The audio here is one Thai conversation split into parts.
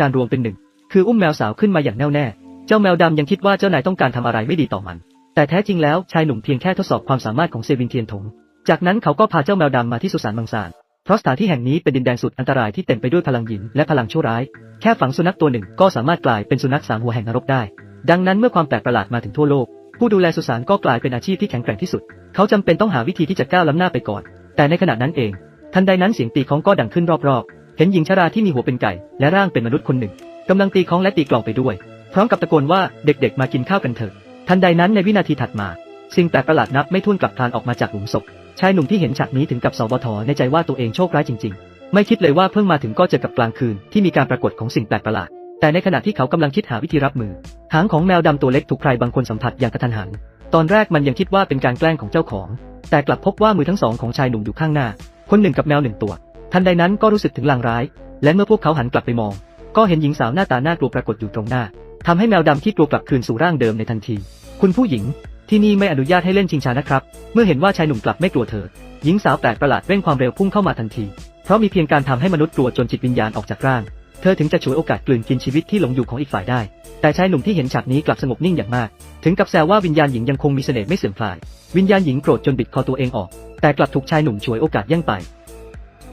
การรวมเป็นหนึ่ง คืออุ้มแมวสาวขึ้นมาอย่างแน่วแน่ เจ้าแมวดำยังคิดว่าเจ้านายต้องการทำอะไรไม่ดีต่อมัน แต่แท้จริงแล้วชายหนุ่มเพียงแค่ทดสอบความสามารถของเซวินเทียนถง จากนั้นเขาก็พาเจ้าแมวดำมาที่สุสานมังสารเพราะสถานที่แห่งนี้เป็นดินแดนสุดอันตรายที่เต็มไปด้วยพลังหยินและพลังชั่วร้าย แค่ฝังสุนัขตัวหนึ่งก็สามารถกลายเป็นสุนัขสามหัวแห่งนรกได้ ดังนั้นเมื่อความแปลกประหลาดมาถึงทั่วโลก ผู้ดูแลสุสานก็กลายเป็นอาชีพที่แข็งแกร่งที่สุด เขาจำเป็นต้องหาวิธีที่จะก้าวล้ำหน้าไปก่อน แต่ในขณะนั้นเอง ทันใดนั้นเสียงตีของก็ดังขึ้นรอบๆ เห็นหญิงชราที่มีหัวเป็นไก่ และร่างเป็นมนุษย์คนหนึ่งกำลังตีของและตีกลองไปด้วย พร้อมกับตะโกนว่าเด็กๆ มากินข้าวกันเถอะ ทันใดนั้นในวินาทีถัดมา สิ่งแปลกประหลาดนับไม่ถ้วนกลับคลานออกมาจากหลุมศพชายหนุ่มที่เห็นฉากนี้ถึงกับสบทในใจว่าตัวเองโชคร้ายจริง ๆ ไม่คิดเลยว่าเพิ่งมาถึงก็เจอกับกลางคืนที่มีการปรากฏของสิ่งแปลกประหลาด แต่ในขณะที่เขากำลังคิดหาวิธีรับมือ หางของแมวดำตัวเล็กถูกใครบางคนสัมผัสอย่างกระทันหัน ตอนแรกมันยังคิดว่าเป็นการแกล้งของเจ้าของ แต่กลับพบว่ามือทั้งสองของชายหนุ่มอยู่ข้างหน้า คนหนึ่งกับแมวหนึ่งตัว ทันใดนั้นก็รู้สึกถึงลางร้าย และเมื่อพวกเขาหันกลับไปมอง ก็เห็นหญิงสาวหน้าตาน่ากลัวปรากฏอยู่ตรงหน้าทำให้แมวดำที่กลัวกลับคืนสู่ร่างเดิมในทันที คุณผู้หญิง ที่นี่ไม่อนุญาตให้เล่นชิงช้านะครับ เมื่อเห็นว่าชายหนุ่มกลับไม่กลัวเธอ หญิงสาวแปลกประหลาดเร่งความเร็วพุ่งเข้ามาทันที เพราะมีเพียงการทำให้มนุษย์กลัวจนจิตวิญญาณออกจากร่าง เธอถึงจะฉวยโอกาสกลืนกินชีวิตที่หลงอยู่ของอีกฝ่ายได้ แต่ชายหนุ่มที่เห็นฉากนี้กลับสงบนิ่งอย่างมาก ถึงกับแซวว่าวิญญาณหญิงยังคงมีเสน่ห์ไม่เสื่อมคลาย วิญญาณหญิงโกรธจนบิดคอตัวเองออก แต่กลับถูกชายหนุ่มฉวยโอกาสแย่งไป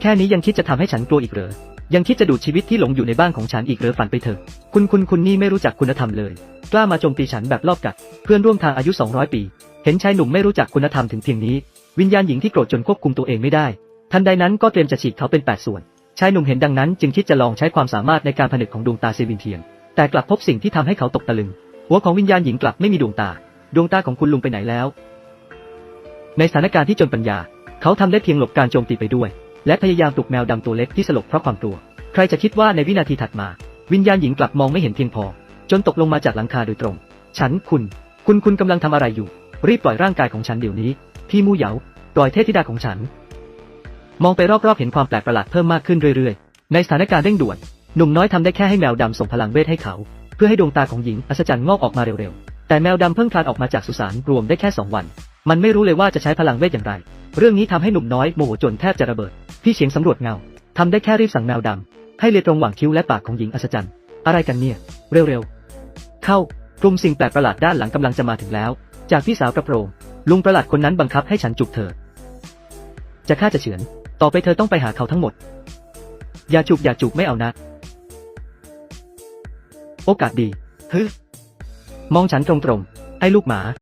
แค่นี้ยังคิดจะทำให้ฉันกลัวอีกเหรอ ยังคิดจะดูดชีวิตที่หลงอยู่ในบ้านของฉันอีกเหรอฝันไปเถอะ คุณคุณคุณนี่ไม่รู้จักคุณธรรมเลย กล้ามาโจมตีฉันแบบรอบกัด เพื่อนร่วมทางอายุ 200 ปี เห็นชายหนุ่มไม่รู้จักคุณธรรมถึงเพียงนี้ วิญญาณหญิงที่โกรธจนควบคุมตัวเองไม่ได้ ทันใดนั้นก็เตรียมจะฉีกเขาเป็นแปดส่วน ชายหนุ่มเห็นดังนั้น จึงคิดจะลองใช้ความสามารถในการผนึกของดวงตาเซวินเทียน แต่กลับพบสิ่งที่ทำให้เขาตกตะลึง หัวของวิญญาณหญิงกลับไม่มีดวงตา ดวงตาของคุณลุงไปไหนแล้ว ในสถานการณ์ที่จนปัญญา เขาทำได้เพียงหลบการโจมตีไปด้วย และพยายามปลุกแมวดำตัวเล็กที่สลบเพราะความกลัว ใครจะคิดว่าในวินาทีถัดมา วิญญาณหญิงกลับมองไม่เห็นเพียงพอ จนตกลงมาจากหลังคาโดยตรง ฉันคุณ คุณคุณกำลังทำอะไรอยู่ รีบปล่อยร่างกายของฉันเดี๋ยวนี้ พี่มู่เหยาปล่อยเทพธิดาของฉัน มองไปรอบๆเห็นความแปลกประหลาดเพิ่มมากขึ้นเรื่อยๆ ในสถานการณ์เร่งด่วนหนุ่มน้อยทำได้แค่ให้แมวดำส่งพลังเวทให้เขา เพื่อให้ดวงตาของหญิงอัศจรรย์งอกออกมาเร็วๆ แต่แมวดำเพิ่งคลานออกมาจากสุสานรวมได้แค่สองวัน มันไม่รู้เลยว่าจะใช้พลังเวทอย่างไร เรื่องนี้ทำให้หนุ่มน้อยโมโหจนแทบจะระเบิด พี่เฉียงสำรวจเงาทำได้แค่รีบสั่งแมวดำให้เลียตรงหว่างคิ้วและปากของหญิงอัศจรรย์ อะไรกันเนี่ย เร็วๆ เข้ากลุ่มสิ่งแปลกประหลาดด้านหลังกำลังจะมาถึงแล้ว จากพี่สาวกระโปรงลุงประหลาดคนนั้นบังคับให้ฉันจูบเธอ จะฆ่าจะเฉือน ต่อไปเธอต้องไปหาเขาทั้งหมด อย่าจูบอย่าจูบไม่เอานะ โอกาสดีฮึมองฉันตรงๆไอ้ลูกหมา